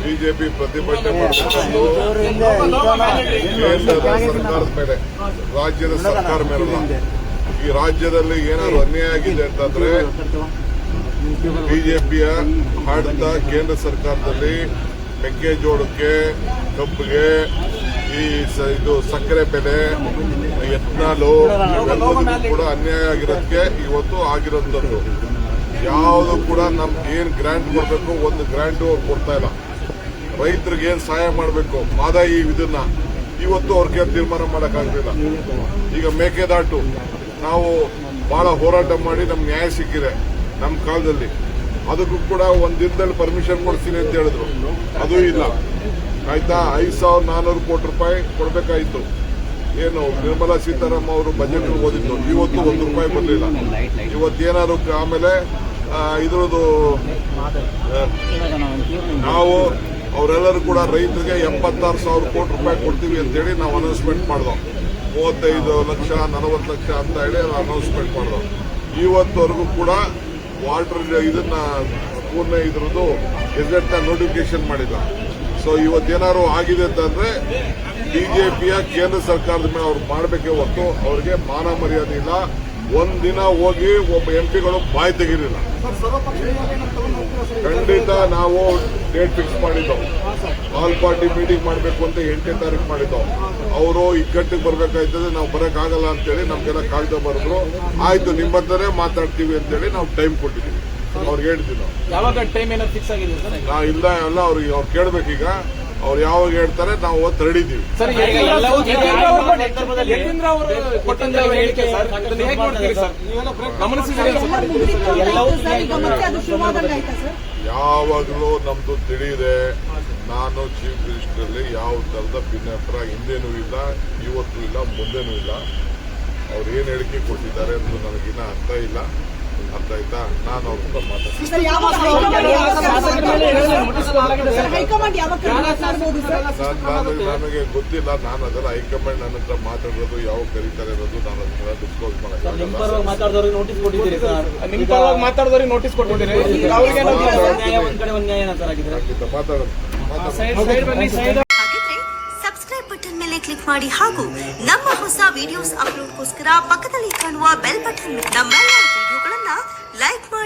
BJP ಪ್ರತಿಭಟನೆ ಸರ್ಕಾರದ ಮೇಲೆ ರಾಜ್ಯದ ಸರ್ಕಾರ ಮೇಲೆ ಈ ರಾಜ್ಯದಲ್ಲಿ ಏನಾದ್ರು ಅನ್ಯಾಯ ಆಗಿದೆ ಅಂತಂದ್ರೆ ಬಿಜೆಪಿಯ ಆಡಳಿತ ಕೇಂದ್ರ ಸರ್ಕಾರದಲ್ಲಿ ಮೆಕ್ಕೆಜೋಳಕ್ಕೆ ಕಬ್ಬಿಗೆ ಈ ಇದು ಸಕ್ಕರೆ ಬೆಲೆ ಎತ್ನಾಲು ಕೂಡ ಅನ್ಯಾಯ ಆಗಿರೋದಕ್ಕೆ ಇವತ್ತು ಆಗಿರೋಂಥದ್ದು. ಯಾವುದು ಕೂಡ ನಮ್ಗೆ ಏನು ಗ್ರಾಂಟ್ ಕೊಡಬೇಕು, ಒಂದು ಗ್ರ್ಯಾಂಟು ಅವ್ರು ಕೊಡ್ತಾ ಇಲ್ಲ. ರೈತರಿಗೆ ಏನು ಸಹಾಯ ಮಾಡಬೇಕು? ಮಾದಾಯಿ ಇದನ್ನ ಇವತ್ತು ಅವ್ರಿಗೆ ತೀರ್ಮಾನ ಮಾಡೋಕ್ಕಾಗಲಿಲ್ಲ ಈಗ ಮೇಕೆದಾಟು. ನಾವು ಬಹಳ ಹೋರಾಟ ಮಾಡಿ ನಮ್ಗೆ ನ್ಯಾಯ ಸಿಕ್ಕಿದೆ ನಮ್ಮ ಕಾಲದಲ್ಲಿ. ಅದಕ್ಕೂ ಕೂಡ ಒಂದು ದಿನದಲ್ಲಿ ಪರ್ಮಿಷನ್ ಕೊಡ್ತೀನಿ ಅಂತ ಹೇಳಿದ್ರು. ಅದು ಇಲ್ಲ. ಆಯ್ತಾ? ಐದು ಸಾವಿರದ ನಾನೂರು ಕೋಟಿ ರೂಪಾಯಿ ಕೊಡಬೇಕಾಯಿತು. ಏನು, ನಿರ್ಮಲಾ ಸೀತಾರಾಮ್ ಅವರು ಬಜೆಟ್ ಓದಿದ್ರು ಇವತ್ತು ಒಂದು ರೂಪಾಯಿ ಬರಲಿಲ್ಲ. ಇವತ್ತೇನಾದ್ರು ಆಮೇಲೆ ಇದ್ರದ್ದು ನಾವು ಅವರೆಲ್ಲರೂ ಕೂಡ ರೈತರಿಗೆ ಎಪ್ಪತ್ತಾರು ಸಾವಿರ ಕೋಟಿ ರೂಪಾಯಿ ಕೊಡ್ತೀವಿ ಅಂತೇಳಿ ನಾವು ಅನೌನ್ಸ್ಮೆಂಟ್ ಮಾಡಿದೋ. ಮೂವತ್ತೈದು ಲಕ್ಷ, ನಲವತ್ತು ಲಕ್ಷ ಅಂತ ಹೇಳಿ ಅನೌನ್ಸ್ಮೆಂಟ್ ಮಾಡಿದೋ. ಇವತ್ತವರೆಗೂ ಕೂಡ ವಾಟರ್ ಇದನ್ನ ಪೂರ್ಣ ಇದ್ರದ್ದು ಗೆಜೆಟ್ ನೋಟಿಫಿಕೇಶನ್ ಮಾಡಿಲ್ಲ ಸೊ ಇವತ್ತೇನಾದ್ರು ಆಗಿದೆ ಅಂತಂದ್ರೆ ಬಿಜೆಪಿಯ ಕೇಂದ್ರ ಸರ್ಕಾರದ ಮೇಲೆ ಅವ್ರು ಮಾಡಬೇಕೇ ಹೊತ್ತು ಅವರಿಗೆ ಮಾನ ಮರ್ಯಾದೆ ಇಲ್ಲ. ಒಂದಿನ ಹೋಗಿ ಒಬ್ಬ ಎಂ ಪಿಗಳು ಬಾಯಿ ತೆಗಿರಲಿಲ್ಲ ಖಂಡಿತ ನಾವು ಡೇಟ್ ಫಿಕ್ಸ್ ಮಾಡಿದ್ದವು. ಆಲ್ ಪಾರ್ಟಿ ಮೀಟಿಂಗ್ ಮಾಡಬೇಕು ಅಂತ ಎಂಟನೇ ತಾರೀಕು ಮಾಡಿದ್ದವು. ಅವರು ಇಕ್ಕಟ್ಟಿಗೆ ಬರಬೇಕಾಯ್ತದೆ ನಾವು ಬರೋಕ್ಕಾಗಲ್ಲ ಅಂತೇಳಿ ನಮಗೆಲ್ಲ ಕಾಗದ ಬರೆದ್ರು. ಆಯ್ತು ನಿಮ್ಮ ಹತ್ರನೇ ಮಾತಾಡ್ತೀವಿ ಅಂತೇಳಿ ನಾವು ಟೈಮ್ ಕೊಟ್ಟಿದ್ದೀವಿ. ಅವ್ರಿಗೆ ಹೇಳ್ತೀವಿ ನಾವು. ಯಾವಾಗ ಟೈಮ್ ಏನಾದ್ರು ಫಿಕ್ಸ್ ಆಗಿದೆ ಸರ್? ಇಲ್ಲ ಎಲ್ಲ ಅವ್ರಿಗೆ ಅವ್ರು ಕೇಳ್ಬೇಕೀಗ. ಅವ್ರು ಯಾವಾಗ ಹೇಳ್ತಾರೆ ನಾವು ಆಯ್ತಾ ಸರ್ ಯಾವಾಗಲೂ ನಮ್ದು ತಿಳಿದೆ ನಾನು ಚೀಫ್ ಮಿನಿಸ್ಟರ್ ಅಲ್ಲಿ ಯಾವ ತರದ ಭಿನ್ನತ್ರ ಹಿಂದೇನೂ ಇಲ್ಲ ಇವತ್ತು ಇಲ್ಲ ಮುಂದೆನೂ ಇಲ್ಲ ಅವ್ರು ಏನ್ ಹೇಳಿಕೆ ಕೊಟ್ಟಿದ್ದಾರೆ ಅಂತ ನನಗಿನ್ನ ಅರ್ಥ ಇಲ್ಲ ಅರ್ಥ ಆಯ್ತಾ? ನಾನು ಅವ್ರ ಮಾತಾಡ್ತೀನಿ. ನನಗೆ ಗೊತ್ತಿಲ್ಲ ನಾನು ಅದೆಲ್ಲ ಹೈಕಮಾಂಡ್ ನನ್ನ ಹತ್ರ ಮಾತಾಡೋದು ಯಾವ ಕರೀತಾರೆ ಅನ್ನೋದು ನಾನು ಅದನ್ನ ಡಿಸ್ಕ್ಲೋಸ್ ಮಾಡೋಕ್ಕಾಗಲ್ಲ ಮಾತಾಡಿದವ್ರಿಗೆ ನೋಟಿಸ್ ಕೊಟ್ಟಿದ್ದೀರಿ ಸಬ್ಸ್ಕ್ರೈಬ್ ಬಟನ್ ಮೇಲೆ ಕ್ಲಿಕ್ ಮಾಡಿ ಹಾಗೂ ನಮ್ಮ ಹೊಸ ವಿಡಿಯೋಸ್ ಅಪ್ಲೋಡ್ಗೋಸ್ಕರ ಪಕ್ಕದಲ್ಲಿ ಕಾಣುವ ಬೆಲ್ ಬಟನ್ ನಮ್ಮೆಲ್ಲ ಮಾಡಿ